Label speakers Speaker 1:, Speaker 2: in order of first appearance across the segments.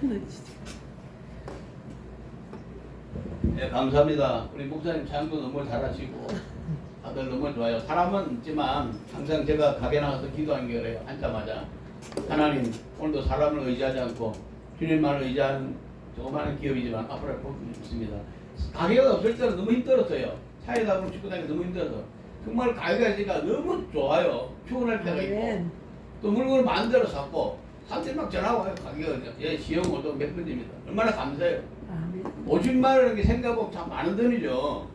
Speaker 1: 끊어지지.
Speaker 2: 네, 감사합니다. 우리 목사님 찬양도 너무 잘하시고 다들 너무 좋아요. 사람은 있지만 항상 제가 가게 나가서 기도하는 게 그래요. 앉자마자 하나님 오늘도 사람을 의지하지 않고 주님만을 의지하는 조그마한 기업이지만 앞으로 볼수 있습니다. 가게가 없을 때는 너무 힘들었어요. 차에다 보면 싣고 다니기 너무 힘들어서 정말 가게가 있으니까 너무 좋아요. 출근할 때가 있고. 또 물건을 만들어 샀고 사람들이 막 전화 와요. 가게가 예, 시험 오도 몇 번째입니다. 얼마나 감사해요.
Speaker 1: 아멘.
Speaker 2: 50만 원이 생각보다 참 많은 돈이죠.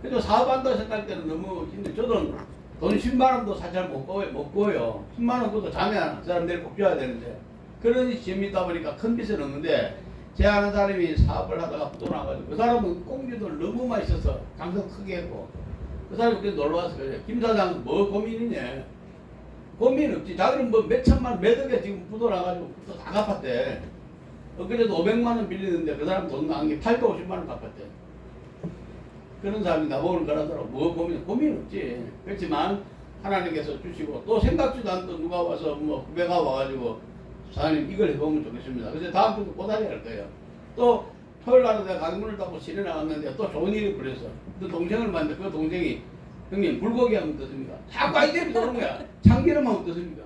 Speaker 2: 그래도 사업한다 생각할 때는 너무 힘들. 저도 돈 10만 원도 사실 못 구워요. 못 구워요. 10만 원 그것도 잠이 안 와. 그 사람 내일 꼭 줘야 되는데. 그런 시험이 있다 보니까 큰 빚은 없는데 제 아는 사람이 사업을 하다가 부도 나가지고 그 사람은 꽁지도 너무 맛있어서 감성 크게 했고 그 사람이 그때 놀러 그래. 김 사장 뭐 고민이냐. 고민 없지. 자기는 뭐 몇천만 원, 몇 억에 지금 부도 나가지고 다 갚았대. 어, 그래도 500만 원 빌리는데 그 사람 돈 나간 게 850만 원 갚았대. 그런 사람이 나보고 그러더라고. 뭐 고민, 고민 없지. 그렇지만 하나님께서 주시고 또 생각지도 않던 누가 와서 뭐 후배가 와가지고 사장님 이걸 해보면 좋겠습니다. 그래서 다음 주도 고다리 할 거예요. 또 토요일 날은 내가 강문을 타고 시내 나갔는데 또 좋은 일이 벌어서 그 동생을 만났는데 그 동생이 형님 불고기 하면 어떻습니까? 자꾸 아이템이 도는 거야. 참기름 하면 어떻습니까?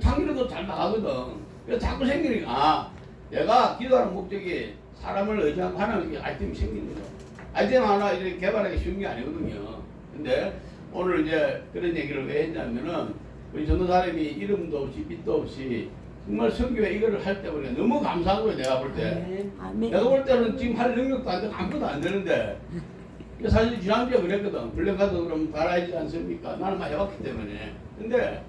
Speaker 2: 참기름도 잘 나가거든. 그래서 자꾸 생기니까 아 내가 기도하는 목적이 사람을 의지하고 하나님께 아이템이 생기는 거죠. 아이템 하나 이렇게 개발하기 쉬운 게 아니거든요. 근데 오늘 이제 그런 얘기를 왜 했냐면은 우리 전도사님이 이름도 없이 빛도 없이 정말 성교회 이거를 할 때 보니까 너무 감사한 거예요. 내가 볼 때.
Speaker 1: 아멘.
Speaker 2: 내가 볼 때는 지금 할 능력도 안 되고 아무것도 안 되는데 사실 지난주에 그랬거든. 블랙카드 그럼 달아야지 않습니까? 나는 막 해봤기 때문에. 근데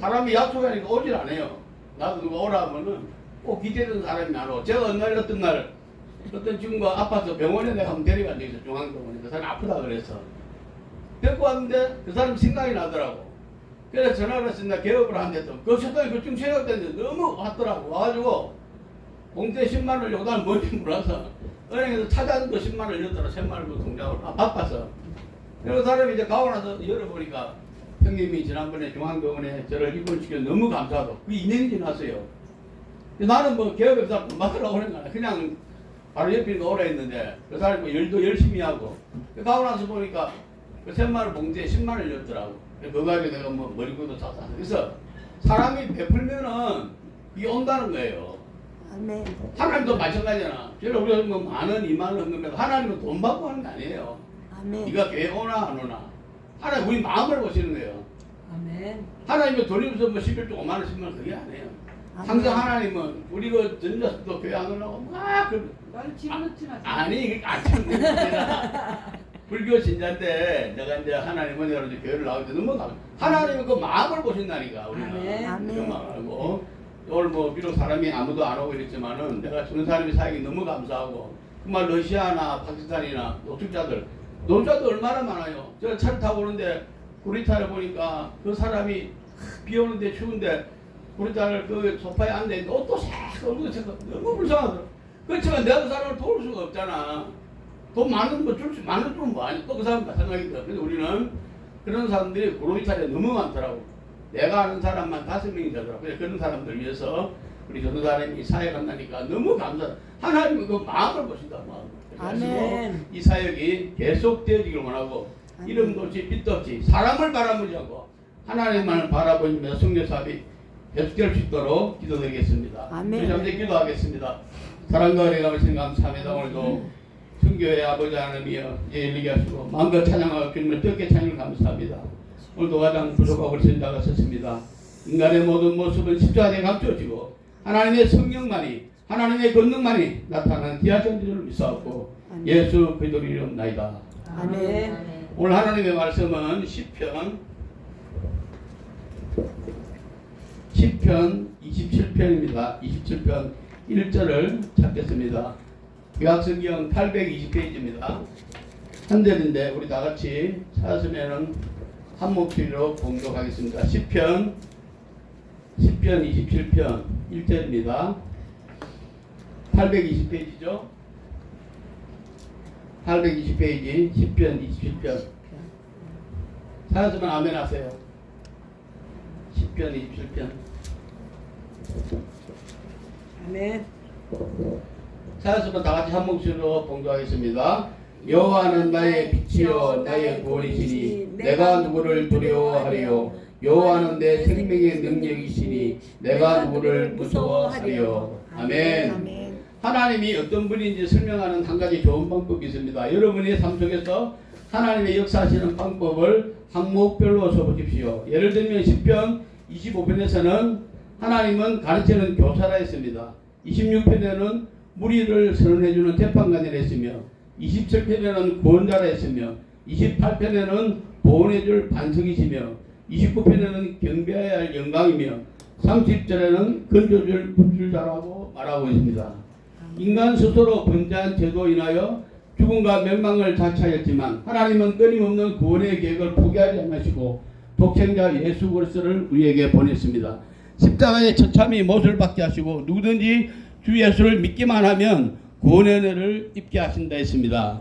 Speaker 2: 사람이 약속하니까 오질 않아요. 나도 누가 오라 하면은 꼭 기대되는 사람이 안 오. 제가 어느 날 어떤 날 어떤 친구가 아파서 병원에 내가 한번 데려간 적이 있어 중앙병원에 그 사람이 아프다 그래서. 데리고 왔는데 그 사람 생각이 나더라고. 그래서 전화를 나 개업을 한대 또그 식당에 그쯤 생각됐는데 너무 왔더라고. 와가지고 공대 10만 원을 요단 뭔지 몰라서 은행에서 찾아도 10만 원을 넣더라. 10만 원을 통장으로 아, 바빠서. 그리고 사람이 이제 가고 나서 열어보니까 형님이 지난번에 중앙병원에 저를 입원시켜 너무 감사하다고 그 2년이 지났어요. 나는 뭐 개업에서 맡으라고 하는 거 아니야. 그냥 바로 옆에 오라 했는데 그 사람이 뭐 일도 열심히 하고. 그 가고 나서 보니까 그 10만 원 봉지에 10만 원을 넣더라고. 그거 가지고 내가 뭐 머리구도 사서. 그래서 사람이 베풀면은 이게 온다는 거예요
Speaker 3: 아멘.
Speaker 2: 하나님도 마찬가지잖아. 저는 우리가 뭐 만원, 이만 원 헌금해도 하나님은 돈 받고 하는 게 아니에요.
Speaker 3: 아멘.
Speaker 2: 네가 교회 오나 안 오나. 하나님 우리 마음을 보시는 거예요.
Speaker 1: 아멘.
Speaker 2: 하나님은 돈이 없어 뭐 11조 5만 원, 10만 원 그게 아니에요. 항상 하나님은 우리 그 전자도 교회 안 오려고 막 그,
Speaker 1: 날 집어넣지 마세요.
Speaker 2: 아니 이게 안 치는 거야. 불교 신자인데 내가 이제 하나님은 여러 이제 교회를 나오게 너무 감 하나님은 그 마음을 보신다니까 우리는
Speaker 1: 아멘.
Speaker 3: 아멘.
Speaker 2: 그 마음을 오늘 뭐 비록 사람이 아무도 안 오고 이랬지만은 내가 주는 사람이 사역이 너무 감사하고 정말 러시아나 파키스탄이나 노숙자들 노숙자도 얼마나 많아요. 제가 차를 타고 오는데 구리타를 보니까 그 사람이 비 오는데 추운데 구리타를 그 소파에 앉아 있는데 옷도 싹 얼굴 색 너무 불쌍하더라고. 그렇지만 내가 그 사람을 도울 수가 없잖아. 돈 많은 거줄 수 많은 줄은 뭐 아니 또그 사람 마찬가지다. 근데 우리는 그런 사람들이 구리타에 너무 많더라고. 내가 아는 사람만 다섯 명이 되더라고요. 그래서 그런 사람들 위해서 우리 전도사님이 사역 한다니까 너무 감사. 하나님은 그 마음을 보신다 마음.
Speaker 1: 아멘.
Speaker 2: 이 사역이 계속 되어지길 원하고
Speaker 3: 아멘.
Speaker 2: 이름도 없이 빛도 없이 사람을 바라보지 않고 하나님만을 바라보면서 성교 사업이 계속될 수 있도록 기도드리겠습니다.
Speaker 3: 아멘.
Speaker 2: 우리 잠시 기도하겠습니다. 사랑과 은혜가 be신 감사합니다. 오늘도 성교의 아버지 하나님이여 예리게 하시고 마음과 찬양하고 주님을 뜨겁게 찬양 감사합니다. 오늘도 가장 부족하고 어린 자가 섰습니다. 인간의 모든 모습은 십자가에 감춰지고 하나님의 성령만이 하나님의 권능만이 나타나는 디아전지를 믿사옵고. 예수 그리스도 이름 나이다.
Speaker 1: 아멘.
Speaker 2: 오늘 하나님의 말씀은 시편 10편 27편입니다. 27편 1절을 찾겠습니다. 요약성경 820페이지입니다. 한 절인데 우리 다 같이 찾으면은 한 목소리로 공독하겠습니다. 10편 10편 27편 1절입니다. 820페이지죠. 820페이지 10편 27편 찾았으면 아멘 하세요. 10편 27편
Speaker 1: 아멘.
Speaker 2: 찾았으면 다 같이 한 목소리로 봉도하겠습니다. 여호와는 나의 빛이요 나의 구원이시니 내가 누구를 두려워하리요 여호와는 내 생명의 능력이시니 내가 누구를 무서워하리요
Speaker 3: 아멘.
Speaker 2: 하나님이 어떤 분인지 설명하는 한 가지 좋은 방법이 있습니다. 여러분의 삶 속에서 하나님의 역사하시는 방법을 항목별로 써보십시오. 예를 들면 10편 25편에서는 하나님은 가르치는 교사라 했습니다. 26편에는 무리를 선언해주는 재판관이라 했으며 27편에는 구원자라 했으며 28편에는 보호해줄 반석이시며 29편에는 경배해야 할 영광이며 30절에는 건져줄 붓줄자라고 말하고 있습니다. 인간 스스로 번제한 제도 인하여 죽음과 멸망을 자처하였지만 하나님은 끊임없는 구원의 계획을 포기하지 않으시고 독생자 예수 그리스도를 우리에게 보냈습니다. 십자가의 처참히 못을 받게 하시고 누구든지 주 예수를 믿기만 하면 구원의 은혜를 입게 하신다 했습니다.